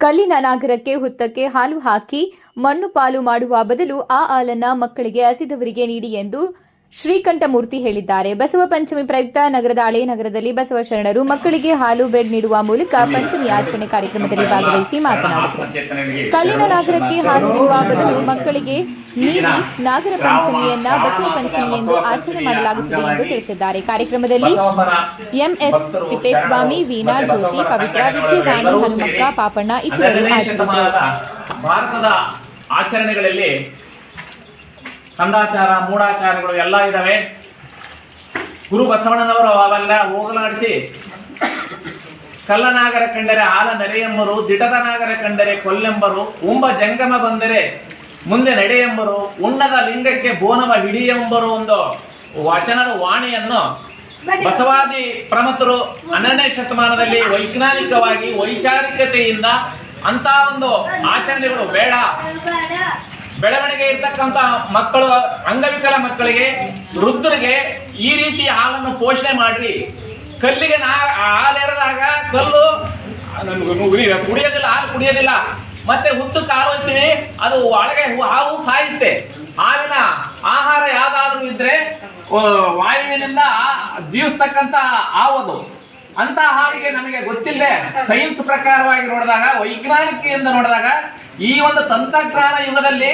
ಕಲ್ಲಿನ ನಾಗರಕ್ಕೆ, ಹುತ್ತಕ್ಕೆ ಹಾಲು ಹಾಕಿ ಮಣ್ಣು ಪಾಲು ಮಾಡುವ ಬದಲು ಆ ಹಾಲನ್ನ ಮಕ್ಕಳಿಗೆ ಹಸಿದವರಿಗೆ ನೀಡಿ ಎಂದು ಶ್ರೀಕಂಠಮೂರ್ತಿ ಹೇಳಿದ್ದಾರೆ. ಬಸವ ಪಂಚಮಿ ಪ್ರಯುಕ್ತ ನಗರದ ಹಳೆಯ ನಗರದಲ್ಲಿ ಬಸವ ಶರಣರು ಮಕ್ಕಳಿಗೆ ಹಾಲು, ಬ್ರೆಡ್ ನೀಡುವ ಮೂಲಕ ಪಂಚಮಿ ಆಚರಣೆ ಕಾರ್ಯಕ್ರಮದಲ್ಲಿ ಭಾಗವಹಿಸಿ ಮಾತನಾಡಿದರು. ಕಲ್ಲಿನ ನಾಗರಕ್ಕೆ ಹಾಲು ನೀಡುವ ಬದಲು ಮಕ್ಕಳಿಗೆ ನೀಡಿ ನಾಗರ ಪಂಚಮಿಯನ್ನ ಬಸವ ಪಂಚಮಿ ಎಂದು ಆಚರಣೆ ಮಾಡಲಾಗುತ್ತದೆ ಎಂದು ತಿಳಿಸಿದ್ದಾರೆ. ಕಾರ್ಯಕ್ರಮದಲ್ಲಿ ಎಂಎಸ್ ತಿಪ್ಪೇಸ್ವಾಮಿ, ವೀಣಾ ಜ್ಯೋತಿ, ಪವಿತ್ರ ವಿಜಯವಾಣಿ ಹನುಮಕ್ಕ ಪಾಪಣ್ಣ ಇತರರು ಆಚರಿಸಿದರು ಭಾರತದ ಆಚರಣೆಗಳಲ್ಲಿ ಕಂದಾಚಾರ ಮೂಢಾಚಾರಗಳು ಎಲ್ಲ ಇದಾವೆ. ಗುರು ಬಸವಣ್ಣನವರು ಅವೆಲ್ಲ ಹೋಗಲಾಡಿಸಿ ಕಲ್ಲನಾಗರ ಕಂಡರೆ ಆಲ ನೆರೆಯೆಂಬರು ದಿಟದ ನಾಗರ ಕಂಡರೆ ಕೊಲ್ಲೆಂಬರು ಉಂಬ ಜಂಗಮ ಬಂದರೆ ಮುಂದೆ ನಡೆಯೆಂಬರು ಉಣ್ಣದ ಲಿಂಗಕ್ಕೆ ಬೋನವ ಹಿಡಿಯೆಂಬರು ಒಂದು ವಚನದ ವಾಣಿಯನ್ನು ಬಸವಾದಿ ಪ್ರಮತರು ಹನ್ನೆರಡನೇ ಶತಮಾನದಲ್ಲಿ ವೈಜ್ಞಾನಿಕವಾಗಿ ವೈಚಾರಿಕತೆಯಿಂದ ಅಂತ ಒಂದು ಆಚರಣೆಗಳು ಬೇಡ. ಬೆಳವಣಿಗೆ ಇರ್ತಕ್ಕಂಥ ಮಕ್ಕಳು, ಅಂಗವಿಕಲ ಮಕ್ಕಳಿಗೆ, ವೃದ್ಧರಿಗೆ ಈ ರೀತಿ ಹಾಲನ್ನು ಪೋಷಣೆ ಮಾಡಿ ಕಲ್ಲಿಗೆ ನಾ ಹಾಲು ಎರೆದಾಗ ಕಲ್ಲು ಕುಡಿಯೋದಿಲ್ಲ, ಹಾಲು ಕುಡಿಯೋದಿಲ್ಲ. ಮತ್ತೆ ಹುತ್ತು ಅಂತೀವಿ, ಅದು ಒಳಗೆ ಹಾವು ಸಾಯುತ್ತೆ. ಹಾವಿನ ಆಹಾರ ಯಾವ್ದಾದ್ರೂ ಇದ್ರೆ ವಾಯುವಿನಿಂದ ಜೀವಿಸ್ತಕ್ಕಂಥ ಹಾವದು ಅಂತ ಹಾಡಿಗೆ ನಮಗೆ ಗೊತ್ತಿಲ್ಲದೆ ಸೈನ್ಸ್ ಪ್ರಕಾರವಾಗಿ ನೋಡಿದಾಗ, ವೈಜ್ಞಾನಿಕೆಯಿಂದ ನೋಡಿದಾಗ, ಈ ಒಂದು ತಂತ್ರಜ್ಞಾನ ಯುಗದಲ್ಲಿ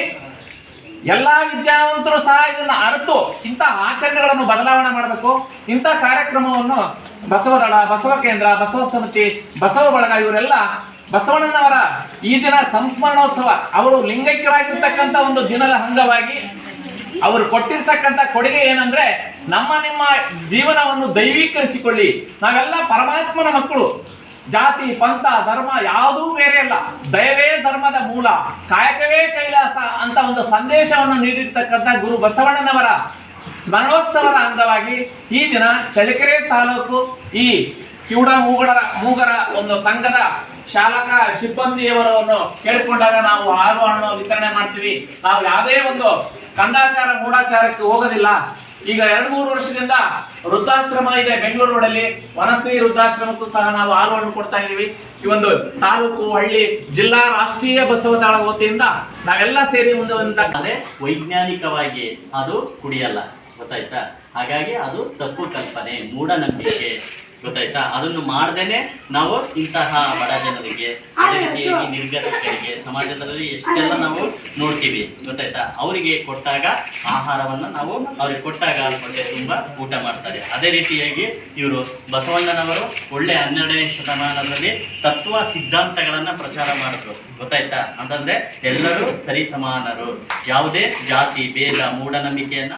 ಎಲ್ಲಾ ವಿದ್ಯಾವಂತರು ಸಹ ಇದನ್ನ ಅರಿತು ಇಂಥ ಆಚರಣೆಗಳನ್ನು ಬದಲಾವಣೆ ಮಾಡಬೇಕು. ಇಂಥ ಕಾರ್ಯಕ್ರಮವನ್ನು ಬಸವದಳ, ಬಸವ ಕೇಂದ್ರ, ಬಸವ ಸಮಿತಿ, ಬಸವ ಬಳಗ ಇವರೆಲ್ಲ ಬಸವಣ್ಣನವರ ಈ ದಿನ ಸಂಸ್ಮರಣೋತ್ಸವ. ಅವರು ಲಿಂಗೈಕ್ಯರಾಗಿರ್ತಕ್ಕಂಥ ಒಂದು ದಿನದ ಅಂಗವಾಗಿ ಅವರು ಕೊಟ್ಟಿರ್ತಕ್ಕಂಥ ಕೊಡುಗೆ ಏನಂದ್ರೆ ನಮ್ಮ ನಿಮ್ಮ ಜೀವನವನ್ನು ದೈವೀಕರಿಸಿಕೊಳ್ಳಿ. ನಾವೆಲ್ಲ ಪರಮಾತ್ಮನ ಮಕ್ಕಳು. ಜಾತಿ, ಪಂಥ, ಧರ್ಮ ಯಾವುದೂ ಬೇರೆ ಅಲ್ಲ ದಯವೇ ಧರ್ಮದ ಮೂಲ. ಕಾಯಕವೇ ಕೈಲಾಸ ಅಂತ ಒಂದು ಸಂದೇಶವನ್ನು ನೀಡಿರ್ತಕ್ಕಂಥ ಗುರು ಬಸವಣ್ಣನವರ ಸ್ಮರಣೋತ್ಸವದ ಅಂಗವಾಗಿ ಈ ದಿನ ಚಳ್ಳಕೆರೆ ತಾಲೂಕು ಈ ಕಿವುಡ ಮೂಗಡ ಮೂಗರ ಒಂದು ಸಂಘದ ಶಾಲಕ ಸಿಬ್ಬಂದಿಯವರನ್ನು ಕೇಳಿಕೊಂಡಾಗ ನಾವು ಹಣ್ಣು ವಿತರಣೆ ಮಾಡ್ತೀವಿ. ನಾವು ಯಾವುದೇ ಒಂದು ಕಂದಾಚಾರ ಮೂಢಾಚಾರಕ್ಕೆ ಹೋಗೋದಿಲ್ಲ. ಈಗ ಎರಡು ಮೂರು ವರ್ಷದಿಂದ ವೃದ್ಧಾಶ್ರಮ ಇದೆ ಬೆಂಗಳೂರು ರೋಡಲ್ಲಿ. ವನಶ್ರೀ ವೃದ್ಧಾಶ್ರಮಕ್ಕೂ ಸಹ ನಾವು ಹಾಲು ಹಣ್ಣು ಕೊಡ್ತಾ ಇದೀವಿ ಈ ಒಂದು ತಾಲೂಕು, ಹಳ್ಳಿ, ಜಿಲ್ಲಾ ರಾಷ್ಟ್ರೀಯ ಬಸವತಾಳ ವತಿಯಿಂದ ನಾವೆಲ್ಲ ಸೇರಿ ಮುಂದೆ ವೈಜ್ಞಾನಿಕವಾಗಿ ಅದು ಕುಡಿಯಲ್ಲ. ಗೊತ್ತಾಯ್ತಾ? ಹಾಗಾಗಿ ಅದು ತಪ್ಪು ಕಲ್ಪನೆ, ಮೂಢನಂಬಿಕೆ. ಗೊತ್ತಾಯ್ತಾ? ಅದನ್ನು ಮಾಡ್ದೇನೆ ನಾವು ಇಂತಹ ಬಡ ಜನರಿಗೆ ಅದೇ ರೀತಿಯಾಗಿ ನಿರ್ಗತಿಕರಿಗೆ ಸಮಾಜದಲ್ಲಿ ಎಷ್ಟೆಲ್ಲ ನಾವು ನೋಡ್ತೀವಿ ಗೊತ್ತಾಯ್ತಾ? ಅವರಿಗೆ ಕೊಟ್ಟಾಗ ಆಹಾರವನ್ನು ನಾವು ಅವ್ರಿಗೆ ಕೊಟ್ಟಾಗ ಅನ್ಕೊಂಡೆ ತುಂಬ ಊಟ ಮಾಡ್ತಾರೆ. ಅದೇ ರೀತಿಯಾಗಿ ಇವರು ಬಸವಣ್ಣನವರು ಒಳ್ಳೆ ಹನ್ನೆರಡನೇ ಶತಮಾನದಲ್ಲಿ ತತ್ವ ಸಿದ್ಧಾಂತಗಳನ್ನ ಪ್ರಚಾರ ಮಾಡಿದ್ರು. ಗೊತ್ತಾಯ್ತಾ? ಅಂತಂದ್ರೆ ಎಲ್ಲರೂ ಸರಿ ಸಮಾನರು ಯಾವುದೇ ಜಾತಿ ಭೇದ ಮೂಢನಂಬಿಕೆಯನ್ನ